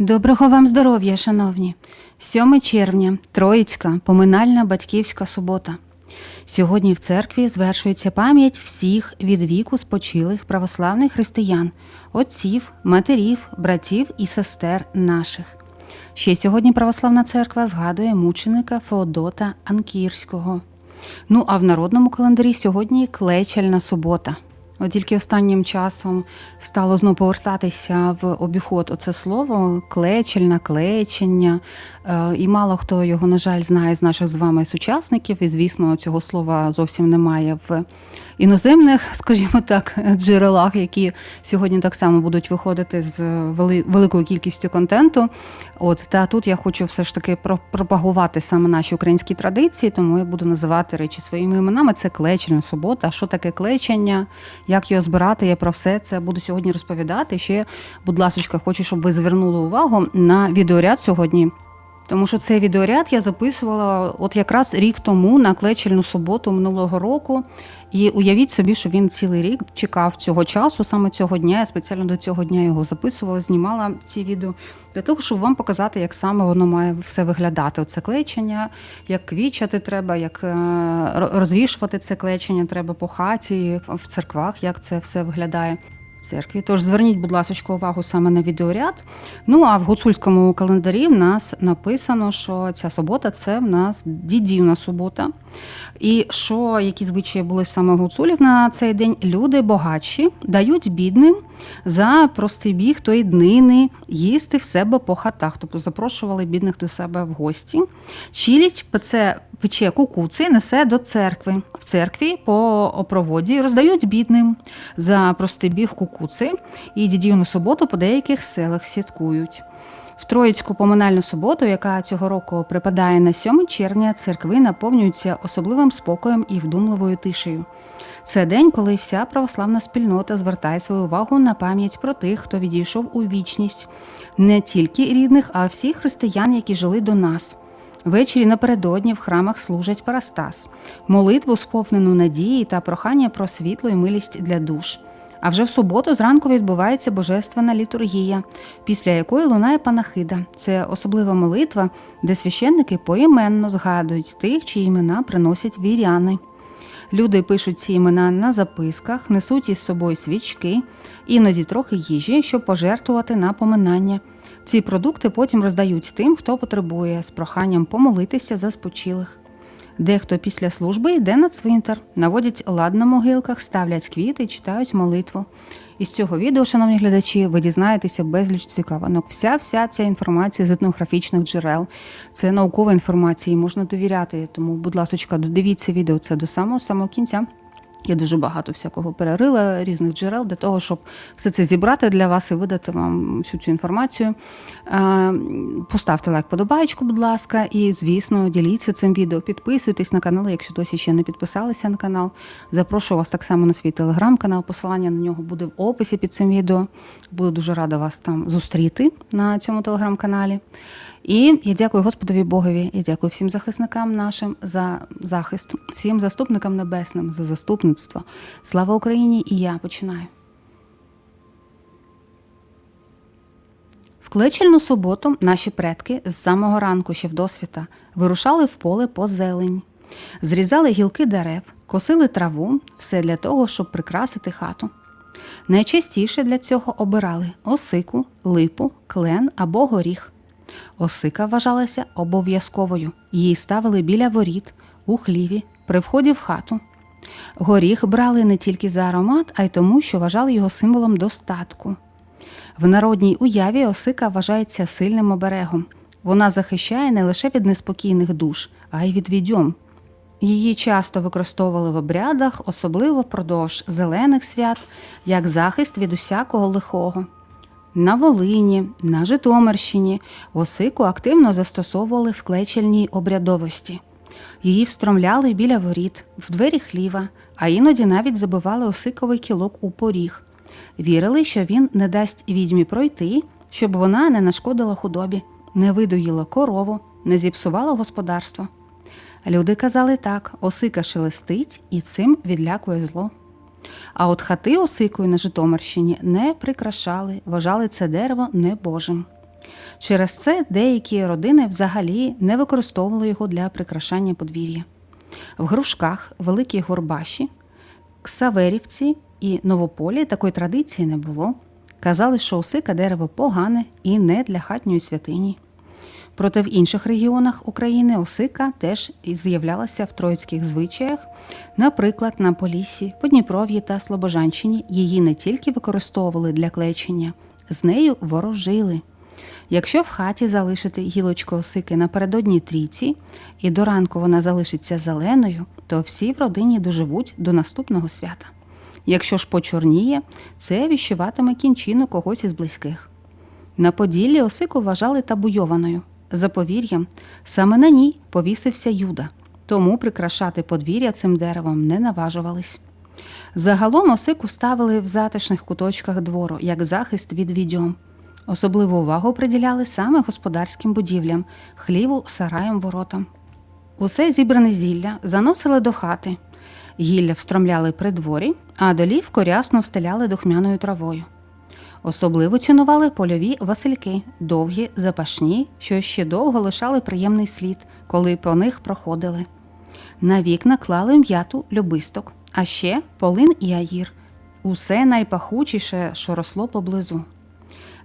Доброго вам здоров'я, шановні! 7 червня, Троїцька, поминальна батьківська субота. Сьогодні в церкві звершується пам'ять всіх від віку спочилих православних християн, отців, матерів, братів і сестер наших. Ще сьогодні православна церква згадує мученика Феодота Анкірського. Ну а в народному календарі сьогодні клечельна субота. От тільки останнім часом стало знову повертатися в обіход оце слово клечельна, клечення. Е, І мало хто його, на жаль, знає з наших з вами сучасників. І, звісно, цього слова зовсім немає в іноземних, скажімо так, джерелах, які сьогодні так само будуть виходити з великою кількістю контенту. От та тут я хочу все ж таки про- пропагувати саме наші українські традиції, тому я буду називати речі своїми іменами. Це клечельна субота. Що таке клечення? Як його збирати? Я про все це буду сьогодні розповідати. Ще, будь ласка, хочу, щоб ви звернули увагу на відеоряд сьогодні. Тому що цей відеоряд я записувала от якраз рік тому на клечельну суботу минулого року. І уявіть собі, що він цілий рік чекав цього часу, саме цього дня. Я спеціально до цього дня його записувала, знімала ці відео для того, щоб вам показати, як саме воно має все виглядати. Оце клечення, як квічати треба, як е, розвішувати це клечення треба по хаті, в церквах, як це все виглядає церкві. Тож зверніть, будь ласка, увагу саме на відеоряд. Ну а в гуцульському календарі в нас написано, що ця субота це в нас дідівна субота. І що які звичаї були саме гуцулів на цей день? Люди багатші дають бідним за простий біг тої днини їсти в себе по хатах, тобто запрошували бідних до себе в гості. Чіліть пече, пече кукуци, несе до церкви. В церкві по опроводі роздають бідним за простий біг кукуци, і дідівну суботу по деяких селах святкують. В Троїцьку поминальну суботу, яка цього року припадає на 7 червня, церкви наповнюються особливим спокоєм і вдумливою тишею. Це день, коли вся православна спільнота звертає свою увагу на пам'ять про тих, хто відійшов у вічність, не тільки рідних, а всіх християн, які жили до нас. Ввечері напередодні в храмах служать парастас, молитву, сповнену надії та прохання про світло і милість для душ. А вже в суботу зранку відбувається божественна літургія, після якої лунає панахида. Це особлива молитва, де священники поіменно згадують тих, чиї імена приносять віряни. Люди пишуть ці імена на записках, несуть із собою свічки, іноді трохи їжі, щоб пожертвувати на поминання. Ці продукти потім роздають тим, хто потребує, з проханням помолитися за спочилих. Дехто після служби йде на цвинтар, наводять лад на могилках, ставлять квіти і читають молитву. Із цього відео, шановні глядачі, ви дізнаєтеся безліч цікавинок. Вся вся ця інформація з етнографічних джерел. Це наукова інформація, їй можна довіряти. Тому, будь ласка, додивіться відео це до самого самого кінця. Я дуже багато всякого перерила різних джерел для того, щоб все це зібрати для вас і видати вам всю цю інформацію. Е, Поставте лайк, подобаєчку, будь ласка, і, звісно, діліться цим відео. Підписуйтесь на канал, якщо досі ще не підписалися на канал. Запрошую вас так само на свій телеграм-канал. Посилання на нього буде в описі під цим відео. Буду дуже рада вас там зустріти на цьому телеграм-каналі. І я дякую Господові Богові, я дякую всім захисникам нашим за захист, всім заступникам небесним за заступництво. Слава Україні! І я починаю. В клечельну суботу наші предки з самого ранку ще в досвіта вирушали в поле по зелень, зрізали гілки дерев, косили траву, все для того, щоб прикрасити хату. Найчастіше для цього обирали осику, липу, клен або горіх. Осика вважалася обов'язковою. Її ставили біля воріт, у хліві, при вході в хату. Горіх брали не тільки за аромат, а й тому, що вважали його символом достатку. В народній уяві осика вважається сильним оберегом. Вона захищає не лише від неспокійних душ, а й від відьом. Її часто використовували в обрядах, особливо впродовж зелених свят, як захист від усякого лихого. На Волині, на Житомирщині осику активно застосовували в клечельній обрядовості. Її встромляли біля воріт, в двері хліва, а іноді навіть забивали осиковий кілок у поріг. Вірили, що він не дасть відьмі пройти, щоб вона не нашкодила худобі, не видоїла корову, не зіпсувала господарство. Люди казали так: осика шелестить і цим відлякує зло. А от хати осикою на Житомирщині не прикрашали, вважали це дерево небожим. Через це деякі родини взагалі не використовували його для прикрашання подвір'я. В Грушках, Великій Горбаші, Ксаверівці і Новополі такої традиції не було. Казали, що осика дерево погане і не для хатньої святині. Проте в інших регіонах України осика теж з'являлася в троїцьких звичаях. Наприклад, на Поліссі, Подніпров'ї та Слобожанщині її не тільки використовували для клечення, з нею ворожили. Якщо в хаті залишити гілочку осики напередодні трійці, і до ранку вона залишиться зеленою, то всі в родині доживуть до наступного свята. Якщо ж почорніє, це віщуватиме кінчину когось із близьких. На Поділлі осику вважали табуйованою. За повір'ям, саме на ній повісився Юда, тому прикрашати подвір'я цим деревом не наважувались. Загалом осику ставили в затишних куточках двору як захист від відьом. Особливу увагу приділяли саме господарським будівлям, хліву, сараям, воротам. Усе зібране зілля заносили до хати. Гілля встромляли при дворі, а долівко рясно встеляли духмяною травою. Особливо цінували польові васильки, довгі, запашні, що ще довго лишали приємний слід, коли по них проходили. На вікна клали м'яту любисток, а ще полин і аїр. Усе найпахучіше, що росло поблизу.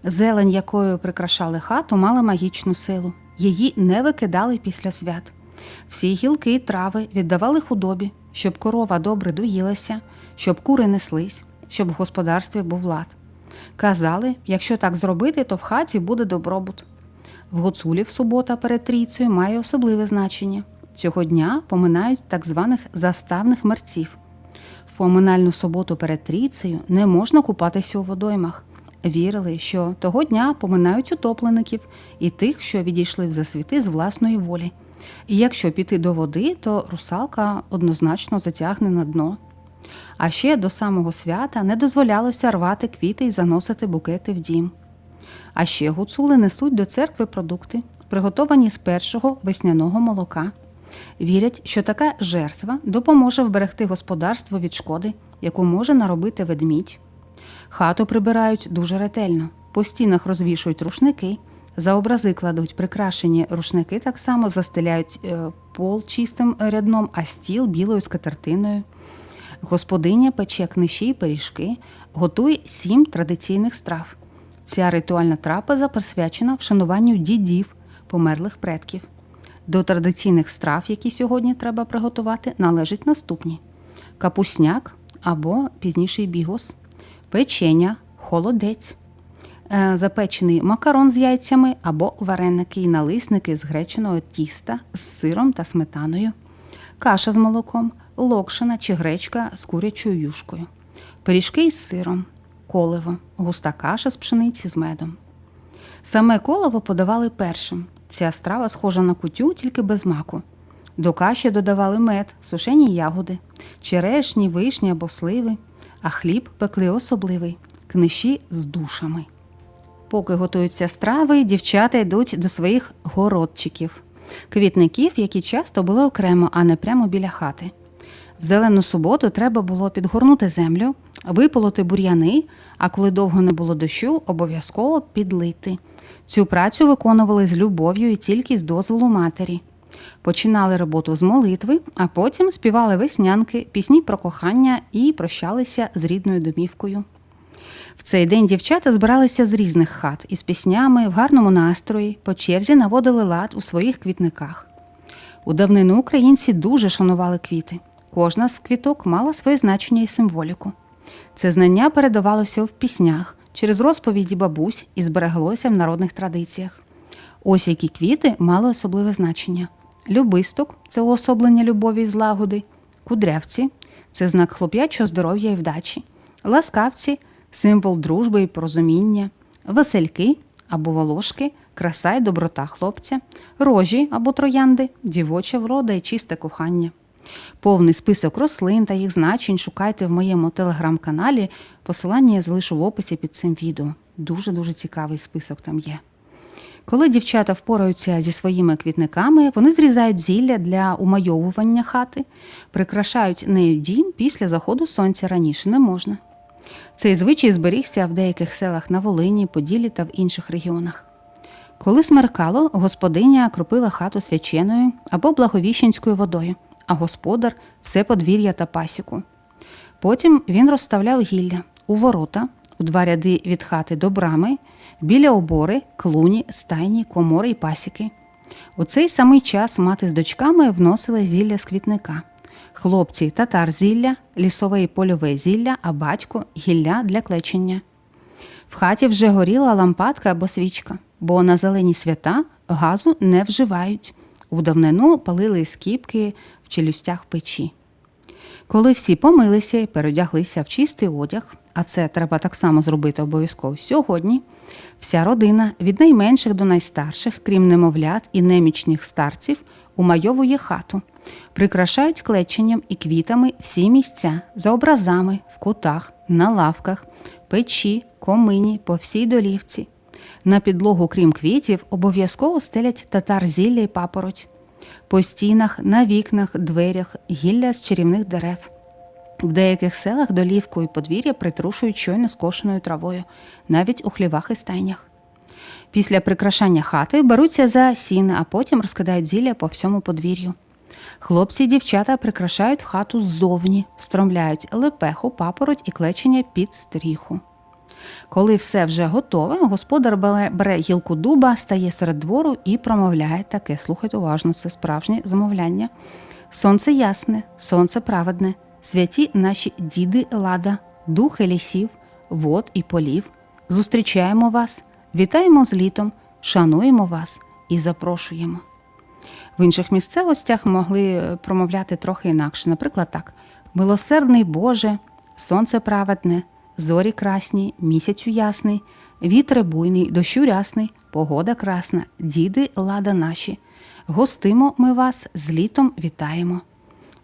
Зелень, якою прикрашали хату, мала магічну силу. Її не викидали після свят. Всі гілки й трави віддавали худобі, щоб корова добре доїлася, щоб кури неслись, щоб в господарстві був лад. Казали, якщо так зробити, то в хаті буде добробут. В Гуцулів субота перед трійцею має особливе значення. Цього дня поминають так званих заставних мерців. В поминальну суботу перед трійцею не можна купатися у водоймах. Вірили, що того дня поминають утоплеників і тих, що відійшли в засвіти з власної волі. І якщо піти до води, то русалка однозначно затягне на дно. А ще до самого свята не дозволялося рвати квіти і заносити букети в дім. А ще гуцули несуть до церкви продукти, приготовані з першого весняного молока. Вірять, що така жертва допоможе вберегти господарство від шкоди, яку може наробити ведмідь. Хату прибирають дуже ретельно, по стінах розвішують рушники, за образи кладуть прикрашені рушники, так само застеляють е, пол чистим рядном, а стіл білою скатертиною. Господиня пече книші й пиріжки, готує сім традиційних страв. Ця ритуальна трапеза присвячена вшануванню дідів, померлих предків. До традиційних страв, які сьогодні треба приготувати, належать наступні: капусняк або пізніший бігос, печення, холодець, е, запечений макарон з яйцями або вареники і налисники з греченого тіста з сиром та сметаною, каша з молоком, локшина чи гречка з курячою юшкою, пиріжки із сиром, коливо, густа каша з пшениці з медом. Саме колово подавали першим. Ця страва схожа на кутю, тільки без маку. До каші додавали мед, сушені ягоди, черешні, вишні або сливи, а хліб пекли особливий книші з душами. Поки готуються страви, дівчата йдуть до своїх городчиків, квітників, які часто були окремо, а не прямо біля хати. В зелену суботу треба було підгорнути землю, виполоти бур'яни, а коли довго не було дощу, обов'язково підлити. Цю працю виконували з любов'ю і тільки з дозволу матері. Починали роботу з молитви, а потім співали веснянки, пісні про кохання і прощалися з рідною домівкою. В цей день дівчата збиралися з різних хат із піснями в гарному настрої, по черзі наводили лад у своїх квітниках. У давнину українці дуже шанували квіти. Кожна з квіток мала своє значення і символіку. Це знання передавалося в піснях через розповіді бабусь і збереглося в народних традиціях. Ось які квіти мали особливе значення. Любисток це уособлення любові і злагоди, кудрявці це знак хлоп'ячого здоров'я і вдачі, ласкавці символ дружби і порозуміння, весельки або волошки, краса й доброта хлопця, рожі або троянди, дівоча врода і чисте кохання. Повний список рослин та їх значень шукайте в моєму телеграм-каналі. Посилання я залишу в описі під цим відео. Дуже-дуже цікавий список там є. Коли дівчата впораються зі своїми квітниками, вони зрізають зілля для умайовування хати, прикрашають нею дім після заходу сонця раніше не можна. Цей звичай зберігся в деяких селах на Волині, Поділі та в інших регіонах. Коли смеркало, господиня кропила хату свяченою або благовіщенською водою, а господар все подвір'я та пасіку. Потім він розставляв гілля у ворота, у два ряди від хати до брами, біля обори, клуні, стайні, комори й пасіки. У цей самий час мати з дочками вносили зілля з квітника. Хлопці татар зілля, лісове і польове зілля, а батько гілля для клечення. В хаті вже горіла лампадка або свічка, бо на зелені свята газу не вживають. У давнину палили скіпки в челюстях печі. Коли всі помилися і переодяглися в чистий одяг, а це треба так само зробити обов'язково сьогодні, вся родина від найменших до найстарших, крім немовлят і немічних старців, умайовує хату, прикрашають клеченням і квітами всі місця за образами, в кутах, на лавках, печі, комині, по всій долівці. На підлогу, крім квітів, обов'язково стелять татар зілля й папороть. По стінах, на вікнах, дверях гілля з чарівних дерев. В деяких селах долівку і подвір'я притрушують щойно скошеною травою, навіть у хлівах і стайнях. Після прикрашання хати беруться за сіни, а потім розкидають зілля по всьому подвір'ю. Хлопці і дівчата прикрашають хату ззовні, встромляють лепеху, папороть і клечення під стріху. Коли все вже готове, господар бере, гілку дуба, стає серед двору і промовляє таке. Слухайте уважно, це справжнє замовляння. Сонце ясне, сонце праведне, святі наші діди лада, духи лісів, вод і полів. Зустрічаємо вас, вітаємо з літом, шануємо вас і запрошуємо. В інших місцевостях могли е, промовляти трохи інакше. Наприклад, так: Милосердний Боже, сонце праведне, зорі красні, місяцю ясний, вітре буйний, дощу рясний, погода красна, діди лада наші. Гостимо ми вас, з літом вітаємо.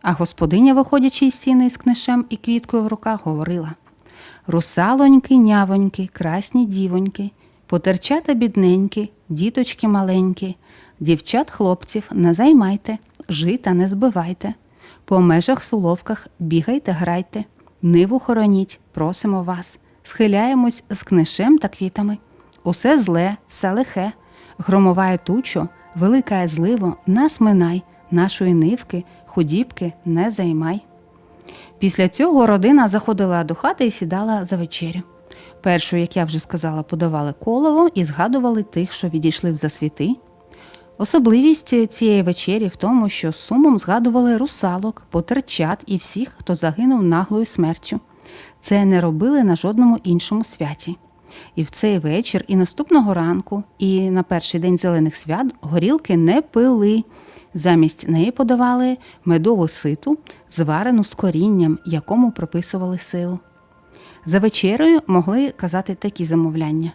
А господиня, виходячи із сіни з книшем і квіткою в руках, говорила Русалоньки, нявоньки, красні дівоньки, потерчата бідненькі, діточки маленькі, дівчат хлопців не займайте, жита не збивайте, по межах суловках бігайте, грайте, ниву хороніть, просимо вас, схиляємось з книшем та квітами. Усе зле, все лихе, громоває тучо, великає зливо, нас минай, нашої нивки, худібки не займай. Після цього родина заходила до хати і сідала за вечерю. Першу, як я вже сказала, подавали колово і згадували тих, що відійшли в засвіти. Особливість цієї вечері в тому, що сумом згадували русалок, потерчат і всіх, хто загинув наглою смертю. Це не робили на жодному іншому святі. І в цей вечір, і наступного ранку, і на перший день зелених свят горілки не пили. Замість неї подавали медову ситу, зварену з корінням, якому приписували силу. За вечерею могли казати такі замовляння: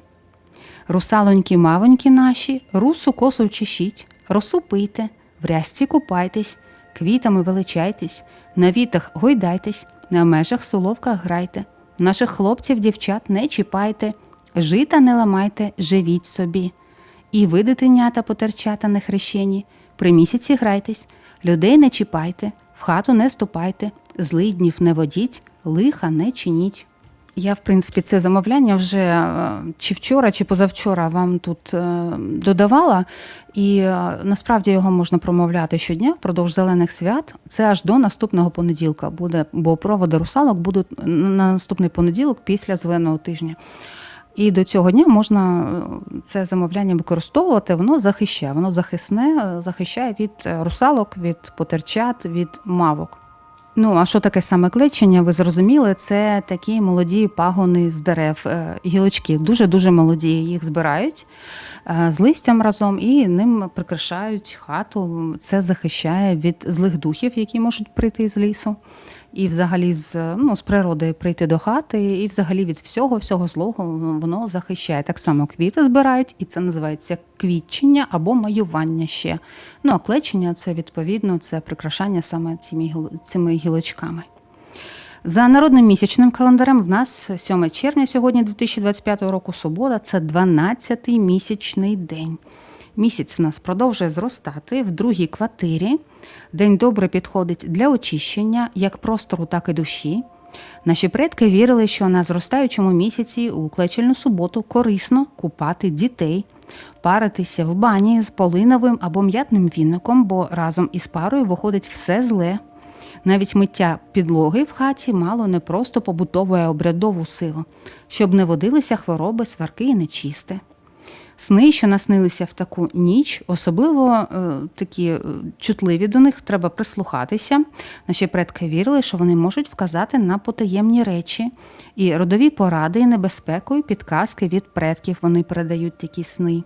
Русалоньки мавоньки наші, русу косу чешіть, росу пийте, в рязці купайтесь, квітами величайтесь, на вітах гойдайтесь, на межах соловках грайте, наших хлопців, дівчат не чіпайте, жита не ламайте, живіть собі. І ви, дитинята потерчата нехрещені, при місяці грайтесь, людей не чіпайте, в хату не ступайте, злиднів не водіть, лиха не чиніть. Я, в принципі, це замовляння вже е, чи вчора, чи позавчора вам тут е, додавала, і е, насправді його можна промовляти щодня впродовж зелених свят. Це аж до наступного понеділка буде, бо проводи русалок будуть на наступний понеділок після зеленого тижня. І до цього дня можна е, це замовляння використовувати, воно захищає, воно захисне, е, захищає від е, русалок, від потерчат, від мавок. Ну, а що таке саме клечення? Ви зрозуміли, це такі молоді пагони з дерев, гілочки, дуже-дуже молоді. Їх збирають з листям разом і ним прикрашають хату. Це захищає від злих духів, які можуть прийти з лісу, і взагалі з, ну, з природи прийти до хати, і взагалі від всього, всього злого воно захищає. Так само квіти збирають, і це називається квітчення або маювання ще. Ну, а клечення це відповідно це прикрашання саме цими, гілочками. За народним місячним календарем в нас 7 червня сьогодні 2025 року субота це 12-й місячний день. Місяць в нас продовжує зростати в другій квартирі. День добре підходить для очищення як простору, так і душі. Наші предки вірили, що на зростаючому місяці у клечельну суботу корисно купати дітей, паритися в бані з полиновим або м'ятним віником, бо разом із парою виходить все зле. Навіть миття підлоги в хаті мало не просто побутову, а обрядову силу, щоб не водилися хвороби, сварки і нечисте. Сни, що наснилися в таку ніч, особливо е, такі е, чутливі до них, треба прислухатися. Наші предки вірили, що вони можуть вказати на потаємні речі, і родові поради, і небезпеку, і підказки від предків вони передають такі сни.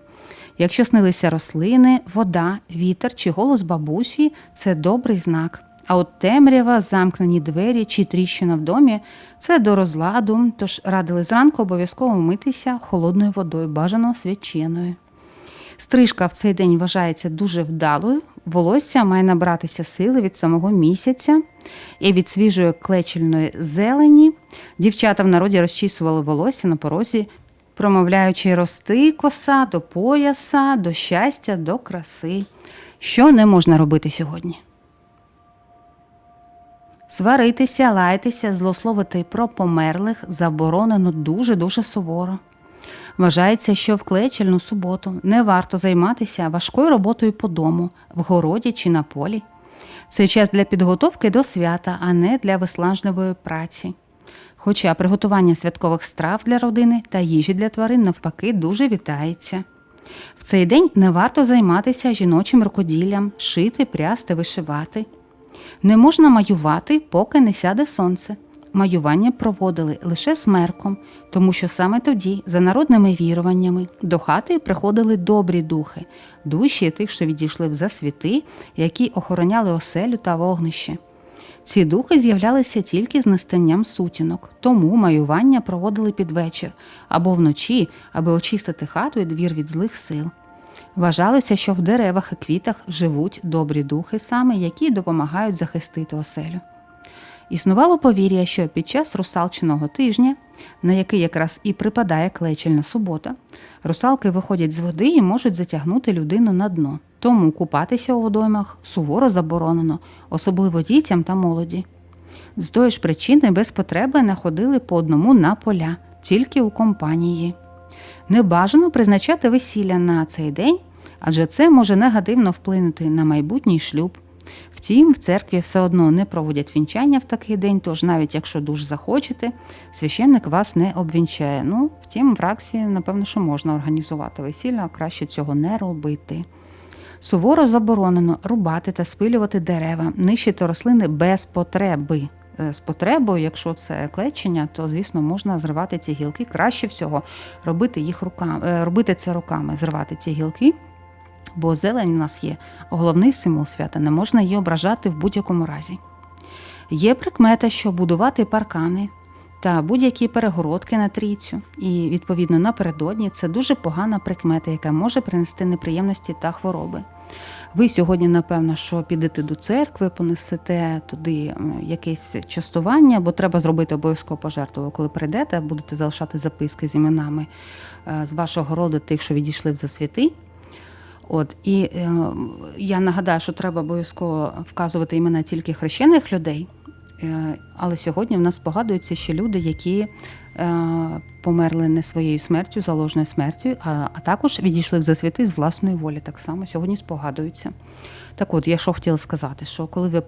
Якщо снилися рослини, вода, вітер чи голос бабусі це добрий знак. А от темрява, замкнені двері чи тріщина в домі це до розладу, тож радили зранку обов'язково митися холодною водою, бажано свяченою. Стрижка в цей день вважається дуже вдалою. Волосся має набратися сили від самого місяця і від свіжої клечельної зелені. Дівчата в народі розчісували волосся на порозі, промовляючи рости коса до пояса, до щастя, до краси. Що не можна робити сьогодні? Сваритися, лаятися, злословити про померлих заборонено дуже-дуже суворо. Вважається, що в клечельну суботу не варто займатися важкою роботою по дому, в городі чи на полі. Це час для підготовки до свята, а не для виснажливої праці. Хоча приготування святкових страв для родини та їжі для тварин навпаки дуже вітається. В цей день не варто займатися жіночим рукоділлям, шити, прясти, вишивати. Не можна маювати, поки не сяде сонце. Маювання проводили лише смерком, тому що саме тоді, за народними віруваннями, до хати приходили добрі духи, душі тих, що відійшли в засвіти, які охороняли оселю та вогнище. Ці духи з'являлися тільки з настанням сутінок, тому маювання проводили під вечір або вночі, аби очистити хату і двір від злих сил. Вважалося, що в деревах і квітах живуть добрі духи саме, які допомагають захистити оселю. Існувало повір'я, що під час русалчиного тижня, на який якраз і припадає клечельна субота, русалки виходять з води і можуть затягнути людину на дно. Тому купатися у водоймах суворо заборонено, особливо дітям та молоді. З тої ж причини без потреби находили по одному на поля, тільки у компанії. Не бажано призначати весілля на цей день, адже це може негативно вплинути на майбутній шлюб. Втім, в церкві все одно не проводять вінчання в такий день, тож навіть якщо дуже захочете, священник вас не обвінчає. Ну, втім, в раксі, напевно, що можна організувати весілля, а краще цього не робити. Суворо заборонено рубати та спилювати дерева, нищити рослини без потреби. Е, З потребою, якщо це клечення, то звісно можна зривати ці гілки. Краще всього робити їх руками, робити це руками, зривати ці гілки. Бо зелень у нас є головний символ свята, не можна її ображати в будь-якому разі. Є прикмета, що будувати паркани та будь-які перегородки на трійцю, і відповідно напередодні це дуже погана прикмета, яка може принести неприємності та хвороби. Ви сьогодні, напевно, що підете до церкви, понесете туди якесь частування, бо треба зробити обов'язково пожертву. Коли прийдете, будете залишати записки з іменами е, з вашого роду тих, що відійшли в засвіти. От і е, я нагадаю, що треба обов'язково вказувати імена тільки хрещених людей. Е, але сьогодні в нас спогадуються ще люди, які е, померли не своєю смертю, заложною смертю, а, а також відійшли в засвіти з власної волі. Так само сьогодні спогадуються. Так от, я що хотіла сказати, що коли ви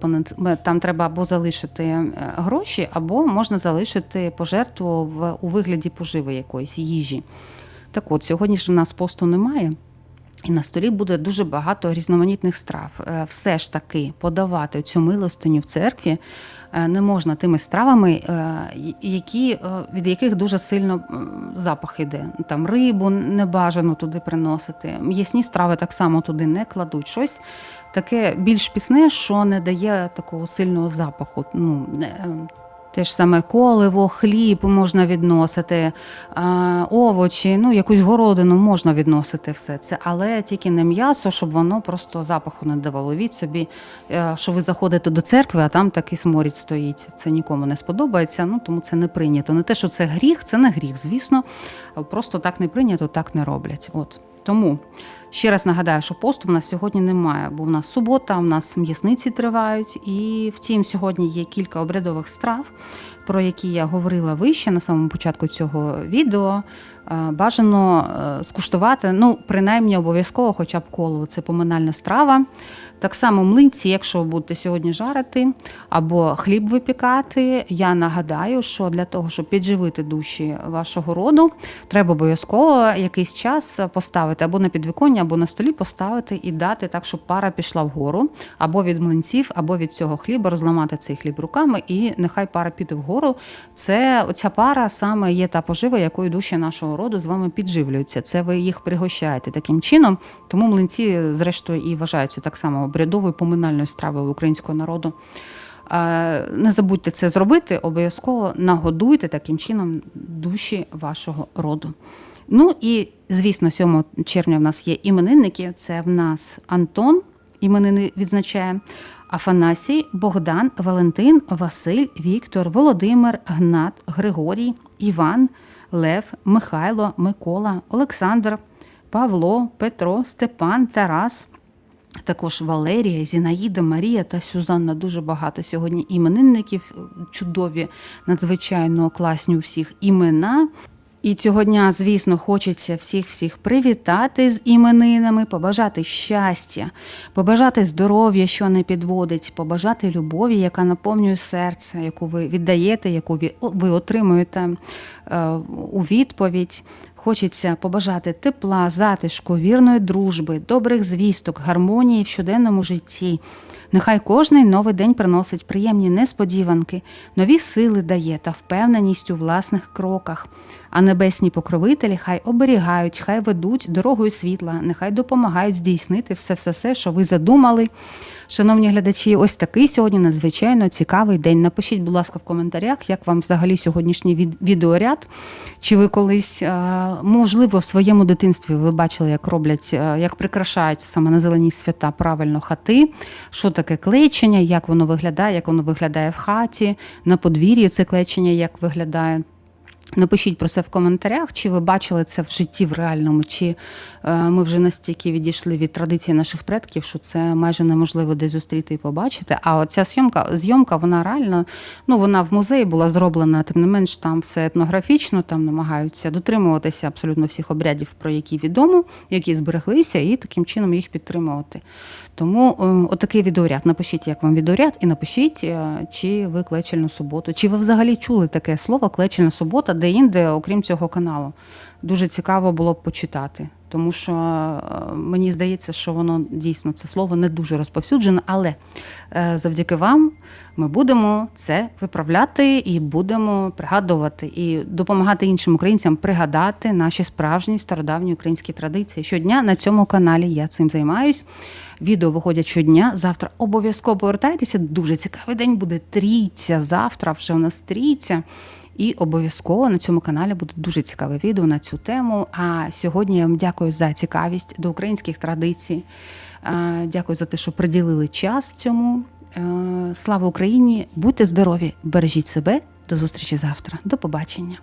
там треба або залишити е, гроші, або можна залишити пожертву в, у вигляді поживи якоїсь їжі. Так от, сьогодні ж у нас посту немає. І на столі буде дуже багато різноманітних страв. Е, Все ж таки подавати цю милостиню в церкві е, не можна тими стравами, е, які, від яких дуже сильно запах іде. Там рибу не бажано туди приносити. М'ясні страви так само туди не кладуть. Щось таке більш пісне, що не дає такого сильного запаху. Ну, не, е, те ж саме коливо, хліб можна відносити, а, овочі, ну якусь городину можна відносити все це, але тільки не м'ясо, щоб воно просто запаху не давало. Від собі, е, що ви заходите до церкви, а там такий сморід стоїть. Це нікому не сподобається, ну тому це не прийнято. Не те, що це гріх, це не гріх, звісно, просто так не прийнято, так не роблять. От тому. Ще раз нагадаю, що посту в нас сьогодні немає, бо в нас субота, в нас м'ясниці тривають, і втім, сьогодні є кілька обрядових страв, про які я говорила вище на самому початку цього відео. е, бажано е, скуштувати, ну, принаймні обов'язково, хоча б коло. Це поминальна страва. Так само млинці, якщо ви будете сьогодні жарити або хліб випікати, я нагадаю, що для того, щоб підживити душі вашого роду, треба обов'язково якийсь час поставити або на підвіконня, або на столі поставити і дати так, щоб пара пішла вгору, або від млинців, або від цього хліба, розламати цей хліб руками, і нехай пара піде вгору. Це оця пара саме є та пожива, якою душі нашого роду з вами підживлюються. Це ви їх пригощаєте таким чином. Тому млинці, зрештою, і вважаються так само обрядовою поминальною стравою українського народу. Е, Не забудьте це зробити, обов'язково нагодуйте таким чином душі вашого роду. Ну і звісно, 7 червня в нас є іменинники. Це в нас Антон, іменини відзначає. Афанасій, Богдан, Валентин, Василь, Віктор, Володимир, Гнат, Григорій, Іван, Лев, Михайло, Микола, Олександр, Павло, Петро, Степан, Тарас, також Валерія, Зінаїда, Марія та Сюзанна. Дуже багато сьогодні іменинників, чудові, надзвичайно класні у всіх імена. І цього дня, звісно, хочеться всіх всіх привітати з іменинами, побажати щастя, побажати здоров'я, що не підводить, побажати любові, яка наповнює серце, яку ви віддаєте, яку ви- ви отримуєте е, у відповідь. Хочеться побажати тепла, затишку, вірної дружби, добрих звісток, гармонії в щоденному житті. Нехай кожний новий день приносить приємні несподіванки, нові сили дає та впевненість у власних кроках. А небесні покровителі хай оберігають, хай ведуть дорогою світла, нехай допомагають здійснити все, все, все, що ви задумали. Шановні глядачі, ось такий сьогодні надзвичайно цікавий день. Напишіть, будь ласка, в коментарях, як вам взагалі сьогоднішній відеоряд. Чи ви колись, е, можливо, в своєму дитинстві ви бачили, як роблять, е, як прикрашають саме на зелені свята правильно хати, що таке клечення, як воно виглядає, як воно виглядає в хаті, на подвір'ї це клечення, як виглядає. Напишіть про це в коментарях, чи ви бачили це в житті в реальному, чи е, ми вже настільки відійшли від традицій наших предків, що це майже неможливо десь зустріти і побачити. А оця зйомка, зйомка, вона реально, ну вона в музеї була зроблена, тим не менш, там все етнографічно, там намагаються дотримуватися абсолютно всіх обрядів, про які відомо, які збереглися, і таким чином їх підтримувати. Тому е, отакий відеоряд. Напишіть, як вам відеоряд, і напишіть, е, чи ви клечельну суботу, чи ви взагалі чули таке слово клечельна субота, де-інде, окрім цього каналу. Дуже цікаво було б почитати. Тому що е, мені здається, що воно дійсно це слово не дуже розповсюджене, але е, завдяки вам ми будемо це виправляти і будемо пригадувати і допомагати іншим українцям пригадати наші справжні стародавні українські традиції. Щодня на цьому каналі я цим займаюсь. Відео виходять щодня. Завтра обов'язково повертайтеся. Дуже цікавий день буде трійця. Завтра вже у нас трійця. І обов'язково на цьому каналі буде дуже цікаве відео на цю тему. А сьогодні я вам дякую за цікавість до українських традицій. Дякую за те, що приділили час цьому. Слава Україні! Будьте здорові! Бережіть себе. До зустрічі завтра. До побачення.